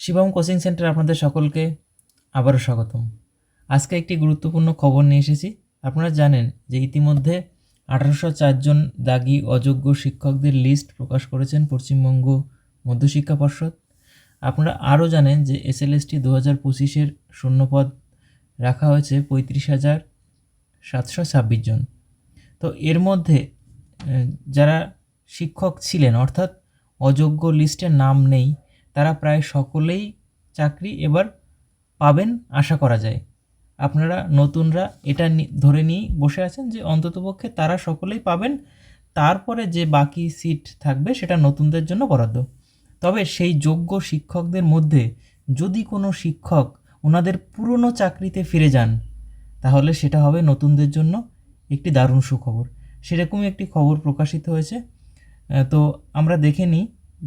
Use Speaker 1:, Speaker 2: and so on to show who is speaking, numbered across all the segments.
Speaker 1: Shivam coaching centre আপনাদের সকলকে আবারও স্বাগতম। আজকে একটি গুরুত্বপূর্ণ খবর নিয়ে এসেছি। আপনারা জানেন যে ইতিমধ্যে আঠারোশো চারজন দাগি অযোগ্য শিক্ষকদের লিস্ট প্রকাশ করেছেন পশ্চিমবঙ্গ মধ্যশিক্ষা পর্ষদ। আপনারা আরও জানেন যে এসএলএসটি দু হাজার পঁচিশের শূন্যপদ রাখা হয়েছে পঁয়ত্রিশ হাজার সাতশো ছাব্বিশ জন। তো এর মধ্যে যারা শিক্ষক ছিলেন, অর্থাৎ অযোগ্য লিস্টে নাম নেই তারা প্রায় সকলেই চাকরি এবার পাবেন, আশা করা যায়। আপনারা নতুনরা এটা ধরে নিয়েই বসে আছেন যে অন্ততপক্ষে তারা সকলেই পাবেন, তারপরে যে বাকি সিট থাকবে সেটা নতুনদের জন্য বরাদ্দ। তবে সেই যোগ্য শিক্ষকদের মধ্যে যদি কোনো শিক্ষক ওনাদের পুরনো চাকরিতে ফিরে যান, তাহলে সেটা হবে নতুনদের জন্য একটি দারুণ সুখবর। সেরকমই একটি খবর প্রকাশিত হয়েছে। তো আমরা দেখে নিই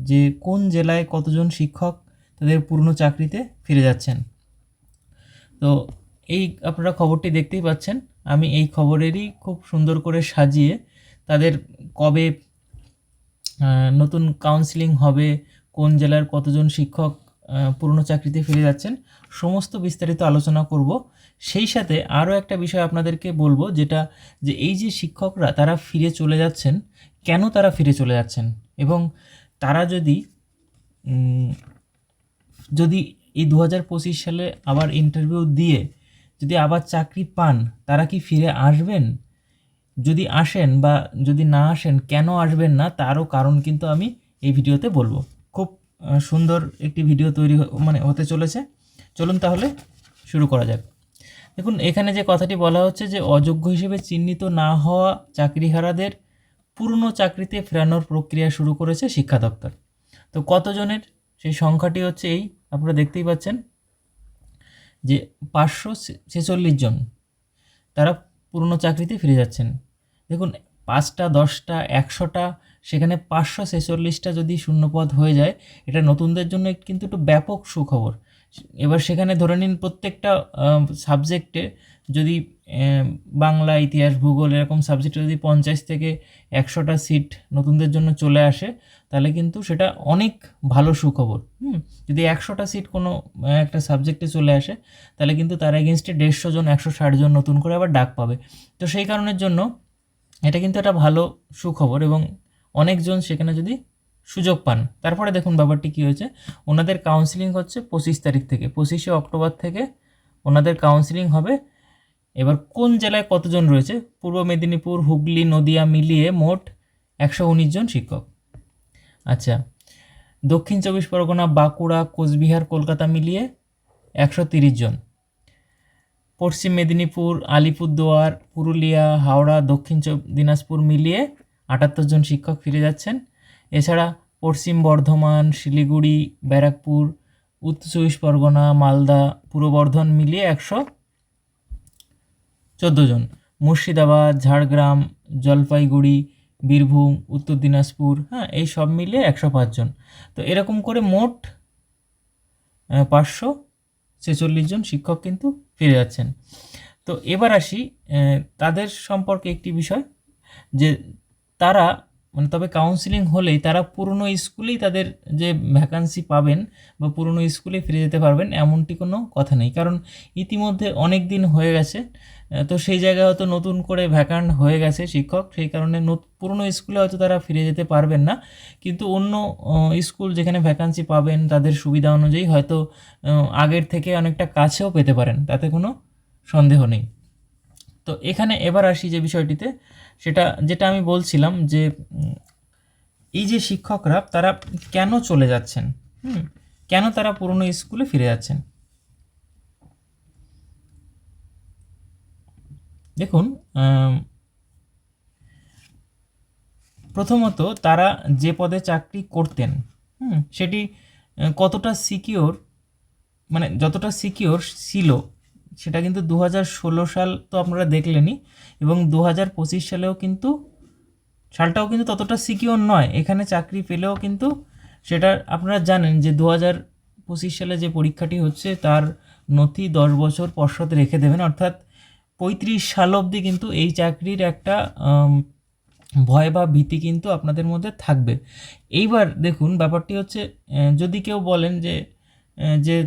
Speaker 1: যে কোন জেলায় কতজন শিক্ষক তাদের পুরনো চাকরিতে ফিরে যাচ্ছেন। তো এই আপনারা খবরটি দেখতেই পাচ্ছেন। আমি এই খবরেরই খুব সুন্দর করে সাজিয়ে তাদের কবে নতুন কাউন্সিলিং হবে, কোন জেলার কতজন শিক্ষক পুরনো চাকরিতে ফিরে যাচ্ছেন, সমস্ত বিস্তারিত আলোচনা করব। সেই সাথে আরও একটা বিষয় আপনাদেরকে বলব, যেটা যে এই যে শিক্ষকরা তারা ফিরে চলে যাচ্ছেন, কেন তারা ফিরে চলে যাচ্ছেন? এবং তারা যদি যদি এই দু হাজার পঁচিশ সালে আবার ইন্টারভিউ দিয়ে যদি আবার চাকরি পান, তারা কি ফিরে আসবেন? যদি আসেন বা যদি না আসেন, কেন আসবেন না? তারও কারণ কিন্তু আমি এই ভিডিওতে বলব। খুব সুন্দর একটি ভিডিও তৈরি মানে হতে চলেছে। চলুন তাহলে শুরু করা যাক। দেখুন, এখানে যে কথাটি বলা হচ্ছে যে, অযোগ্য হিসেবে চিহ্নিত না হওয়া চাকরিহারাদের পুরনো চাকরিতে ফেরানোর প্রক্রিয়া শুরু করেছে শিক্ষা দপ্তর। তো কতজনের? সেই সংখ্যাটি হচ্ছে এই, আপনারা দেখতেই পাচ্ছেন যে পাঁচশো ছেচল্লিশ জন তারা পুরনো চাকরিতে ফিরে যাচ্ছেন। দেখুন, পাঁচটা, দশটা, একশোটা, সেখানে পাঁচশো ছেচল্লিশটা যদি শূন্যপদ হয়ে যায়, এটা নতুনদের জন্য কিন্তু একটু ব্যাপক সুখবর। এবার সেখানে ধরে নিন প্রত্যেকটা সাবজেক্টে যদি বাংলা ইতিহাস, ভূগোল এরকম সাবজেক্টে যদি পঞ্চাশ থেকে একশোটা সিট নতুনদের জন্য চলে আসে, তাহলে কিন্তু সেটা অনেক ভালো সুখবর। হুম, যদি একশোটা সিট কোনো একটা সাবজেক্টে চলে আসে, তাহলে কিন্তু তার এগেনস্টে দেড়শো জন, একশো ষাট জন নতুন করে আবার ডাক পাবে। তো সেই কারণের জন্য এটা কিন্তু একটা ভালো সুখবর এবং অনেকজন সেখানে যদি সুযোগ পান। তারপরে দেখুন ব্যাপারটি কী হয়েছে, ওনাদের কাউন্সিলিং হচ্ছে পঁচিশ তারিখ থেকে, পঁচিশে অক্টোবর থেকে ওনাদের কাউন্সিলিং হবে এবার কোন জেলায় কতজন রয়েছে? পূর্ব মেদিনীপুর, হুগলি, নদিয়া মিলিয়ে মোট একশো উনিশ জন শিক্ষক। আচ্ছা দক্ষিণ চব্বিশ পরগনা, বাঁকুড়া, কোচবিহার, কলকাতা মিলিয়ে একশো তিরিশ জন। পশ্চিম মেদিনীপুর, আলিপুরদুয়ার, পুরুলিয়া, হাওড়া, দক্ষিণ দিনাজপুর মিলিয়ে আটাত্তর জন শিক্ষক ফিরে যাচ্ছেন। এছাড়া পশ্চিম বর্ধমান, শিলিগুড়ি, ব্যারাকপুর, উত্তর চব্বিশ পরগনা, মালদা, পূর্ব বর্ধমান মিলিয়ে একশো চোদ্দ জন। মুর্শিদাবাদ, ঝাড়গ্রাম, জলপাইগুড়ি, বীরভূম, উত্তর দিনাজপুর হ্যাঁ এই সব মিলে একশো পাঁচজন তো এরকম করে মোট পাঁচশো ছেচল্লিশ জন শিক্ষক কিন্তু ফিরে যাচ্ছেন। তো এবার আসি তাদের সম্পর্কে একটি বিষয়, যে তারা মানে তবে কাউন্সিলিং হলেই তারা পুরনো স্কুলেই তাদের যে ভ্যাকান্সি পাবেন বা পুরনো স্কুলে ফিরে যেতে পারবেন এমনটি কোনো কথা নেই। কারণ ইতিমধ্যে অনেক দিন হয়ে গেছে তো সেই জায়গায় হয়তো নতুন করে ভ্যাকান্ট হয়ে গেছে শিক্ষক, সেই কারণে পুরনো স্কুলে হয়তো তারা ফিরে যেতে পারবেন না। কিন্তু অন্য স্কুল যেখানে ভ্যাকান্সি পাবেন তাদের সুবিধা অনুযায়ী হয়তো আগের থেকে অনেকটা কাছেও পেতে পারেন, তাতে কোনো সন্দেহ নেই। তো এখানে এবার আসি যে বিষয়টিতে সেটা যেটা আমি বলছিলাম যে এই যে শিক্ষকরা তারা কেন চলে যাচ্ছেন? হুম, কেন তারা পুরনো স্কুলে ফিরে যাচ্ছেন? দেখুন প্রথমত তারা যে পদে চাকরি করতেন, হুম, সেটি কতটা সিকিওর মানে যতটা সিকিওর ছিল সেটা কিন্তু দু হাজার ষোলো সাল তো আপনারা দেখলেনই এবং দু পঁচিশ সালেও কিন্তু সালটাও কিন্তু ততটা সিকিওর নয়। এখানে চাকরি পেলেও কিন্তু সেটা আপনারা জানেন যে দু পঁচিশ সালে যে পরীক্ষাটি হচ্ছে তার নথি দশ বছর পশ্চাৎ রেখে দেবেন। অর্থাৎ পঁয়ত্রিশ সাল অবধি কিন্তু এই চাকরির একটা ভয় বা ভীতি কিন্তু আপনাদের মধ্যে থাকবে। এইবার দেখুন ব্যাপারটি হচ্ছে যদি কেউ বলেন যে যে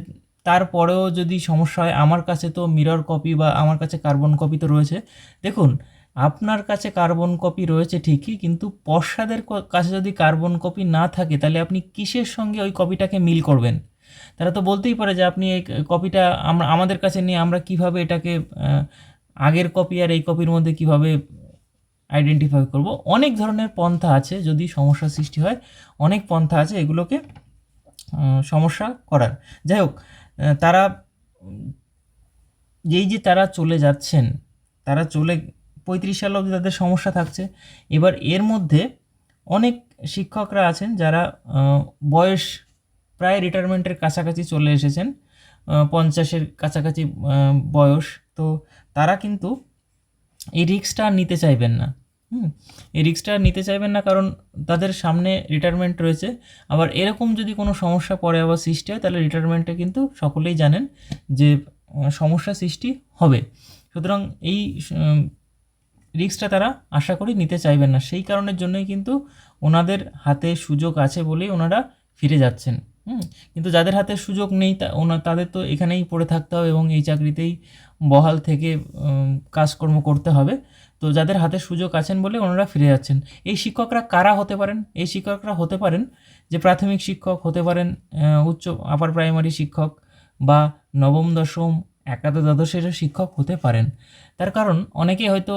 Speaker 1: তারপরেও যদি সমস্যা হয়, আমার কাছে তো মিরর কপি বা আমার কাছে কার্বন কপি তো রয়েছে। দেখুন, আপনার কাছে কার্বন কপি রয়েছে ঠিকই, কিন্তু পশ্চাদের কাছে যদি কার্বন কপি না থাকে, তাহলে আপনি কিসের সঙ্গে ওই কপিটাকে মিল করবেন? তারা তো বলতেই পারে যে আপনি এই কপিটা আমরা, আমাদের কাছে নিয়ে আমরা কীভাবে এটাকে আগের কপি আর এই কপির মধ্যে কীভাবে আইডেন্টিফাই করব? অনেক ধরনের পন্থা আছে, যদি সমস্যা সৃষ্টি হয়, অনেক পন্থা আছে এগুলোকে সমস্যা করার। যাই হোক তারা যেই যে তারা চলে যাচ্ছেন, তারা চলে, পঁয়ত্রিশ সাল অবধি তাদের সমস্যা থাকছে। এবার এর মধ্যে অনেক শিক্ষকরা আছেন যারা বয়স প্রায় রিটায়ারমেন্টের কাছাকাছি চলে এসেছেন পঞ্চাশের কাছাকাছি বয়স। তো তারা কিন্তু এই রিক্সটা নিতে চাইবেন না। হুম, এই আর নিতে চাইবেন না কারণ তাদের সামনে রিটায়ারমেন্ট রয়েছে। আবার এরকম যদি কোনো সমস্যা পরে আবার সৃষ্টি হয়, তাহলে রিটায়ারমেন্টে কিন্তু সকলেই জানেন যে সমস্যা সৃষ্টি হবে। সুতরাং এই রিস্কটা তারা আশা করি নিতে চাইবেন না। সেই কারণের জন্যই কিন্তু ওনাদের হাতে সুযোগ আছে বলেই ওনারা ফিরে যাচ্ছেন। হুম, কিন্তু যাদের হাতে সুযোগ নেই তাদের তো এখানেই পড়ে থাকতে হবে এবং এই চাকরিতেই বহাল থেকে কাজকর্ম করতে হবে। তো যাদের হাতে সুযোগ আছেন বলে ওনারা ফিরে যাচ্ছেন। এই শিক্ষকরা কারা হতে পারেন? এই শিক্ষকরা হতে পারেন যে প্রাথমিক শিক্ষক হতে পারেন উচ্চ, আপার প্রাইমারি শিক্ষক বা নবম, দশম, একাদশ, দ্বাদশেরও শিক্ষক হতে পারেন। তার কারণ অনেকে হয়তো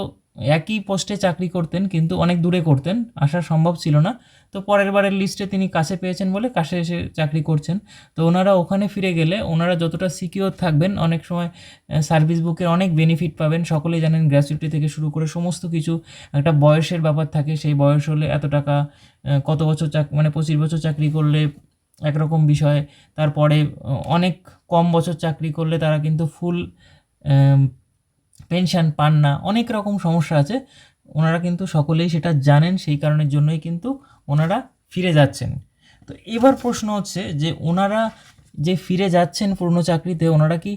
Speaker 1: একই পোস্টে চাকরি করতেন, কিন্তু অনেক দূরে করতেন আসা সম্ভব ছিল না। তো পরের বারের লিস্টে তিনি কাছে পেয়েছেন বলে কাছে এসে চাকরি করছেন। তো ওনারা ওখানে ফিরে গেলে ওনারা যতটা সিকিওর থাকবেন, অনেক সময় সার্ভিস বুকের অনেক বেনিফিট পাবেন। সকলেই জানেন গ্র্যাচুইটি থেকে শুরু করে সমস্ত কিছু, একটা বয়সের ব্যাপার থাকে, সেই বয়স হলে এত টাকা কত বছর চাক মানে পঁচিশ বছর চাকরি করলে একরকম বিষয়। তারপরে, অনেক কম বছর চাকরি করলে তারা কিন্তু ফুল পেনশন পান না, অনেক রকম সমস্যা আছে। ওনারা কিন্তু সকলেই সেটা জানেন, সেই কারণের জন্যই কিন্তু ওনারা ফিরে যাচ্ছেন। তো এবার প্রশ্ন হচ্ছে যে ওনারা যে ফিরে যাচ্ছেন পুরনো চাকরিতে, ওনারা কি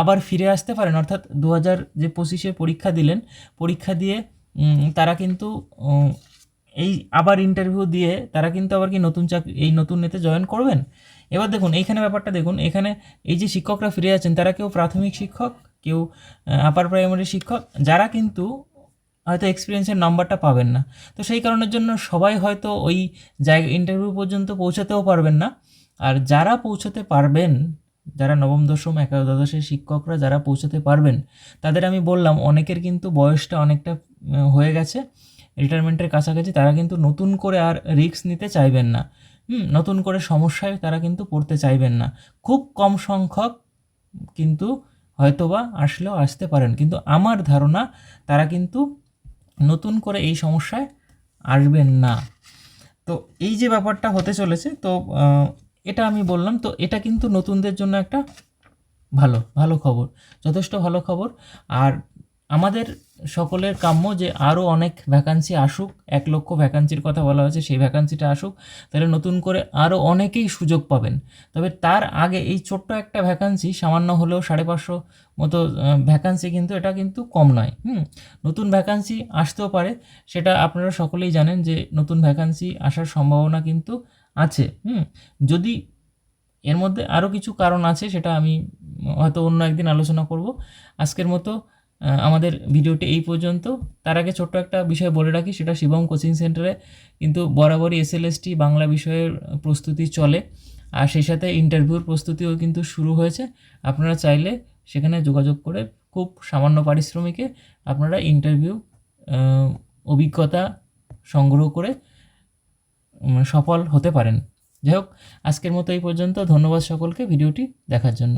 Speaker 1: আবার ফিরে আসতে পারেন? অর্থাৎ দু হাজার যে পঁচিশে পরীক্ষা দিলেন, পরীক্ষা দিয়ে তারা কিন্তু এই আবার ইন্টারভিউ দিয়ে তারা কিন্তু আবার কি নতুন চাকরি, এই নতুন নেতে জয়েন করবেন? এবার দেখুন, এইখানে ব্যাপারটা দেখুন, এখানে এই যে শিক্ষকরা ফিরে যাচ্ছেন, তারা কেউ প্রাথমিক শিক্ষক? কেউ আপার প্রাইমারি শিক্ষক, যারা কিন্তু হয়তো এক্সপিরিয়েন্সের নাম্বারটা পাবেন না। তো সেই কারণের জন্য সবাই হয়তো ওই জায়গা ইন্টারভিউ পর্যন্ত পৌঁছাতেও পারবেন না। আর যারা পৌঁছাতে পারবেন, যারা নবম, দশম একাদশের শিক্ষকরা যারা পৌঁছাতে পারবেন, তাদের আমি বললাম, অনেকের কিন্তু বয়সটা অনেকটা হয়ে গেছে রিটায়ারমেন্টের কাছাকাছি, তারা কিন্তু নতুন করে আর রিস্ক নিতে চাইবেন না। হুম, নতুন করে সমস্যায় তারা কিন্তু পড়তে চাইবেন না। খুব কম সংখ্যক কিন্তু হয়তোবা আসলেও আসতে পারেন। কিন্তু আমার ধারণা তারা কিন্তু নতুন করে এই সমস্যায় আসবেন না। তো এই যে ব্যাপারটা হতে চলেছে, তো এটা আমি বললাম, তো এটা কিন্তু নতুনদের জন্য একটা ভালো ভালো খবর, যথেষ্ট ভালো খবর। আর আমাদের সকলের কাম্য যে আরও অনেক ভ্যাকান্সি আসুক, এক লক্ষ ভ্যাকান্সির কথা বলা হয়েছে, সেই ভ্যাকান্সিটা আসুক, তাহলে নতুন করে আরও অনেকেই সুযোগ পাবেন। তবে তার আগে এই ছোট্ট একটা ভ্যাকান্সি সামান্য হলেও সাড়ে পাঁচশো মতো ভ্যাকান্সি কিন্তু এটা কিন্তু কম নয়। হুম, নতুন ভ্যাকান্সি আসতেও পারে, সেটা আপনারা সকলেই জানেন যে নতুন ভ্যাকান্সি আসার সম্ভাবনা কিন্তু আছে। হুম, যদি এর মধ্যে আরও কিছু কারণ আছে, সেটা আমি হয়তো অন্য একদিন আলোচনা করব। আজকের মতো আমাদের ভিডিওটি এই পর্যন্ত। তার আগে ছোট্ট একটা বিষয় বলে রাখি, সেটা শিবম কোচিং সেন্টারে কিন্তু বরাবরই এসএলএসটি বাংলা বিষয়ের প্রস্তুতি চলে। আর সেই সাথে ইন্টারভিউর প্রস্তুতিও কিন্তু শুরু হয়েছে। আপনারা চাইলে সেখানে যোগাযোগ করে খুব সামান্য পারিশ্রমিকে আপনারা ইন্টারভিউ অভিজ্ঞতা সংগ্রহ করে সফল হতে পারেন। যাই হোক, আজকের মতো এই পর্যন্ত। ধন্যবাদ সকলকে ভিডিওটি দেখার জন্য।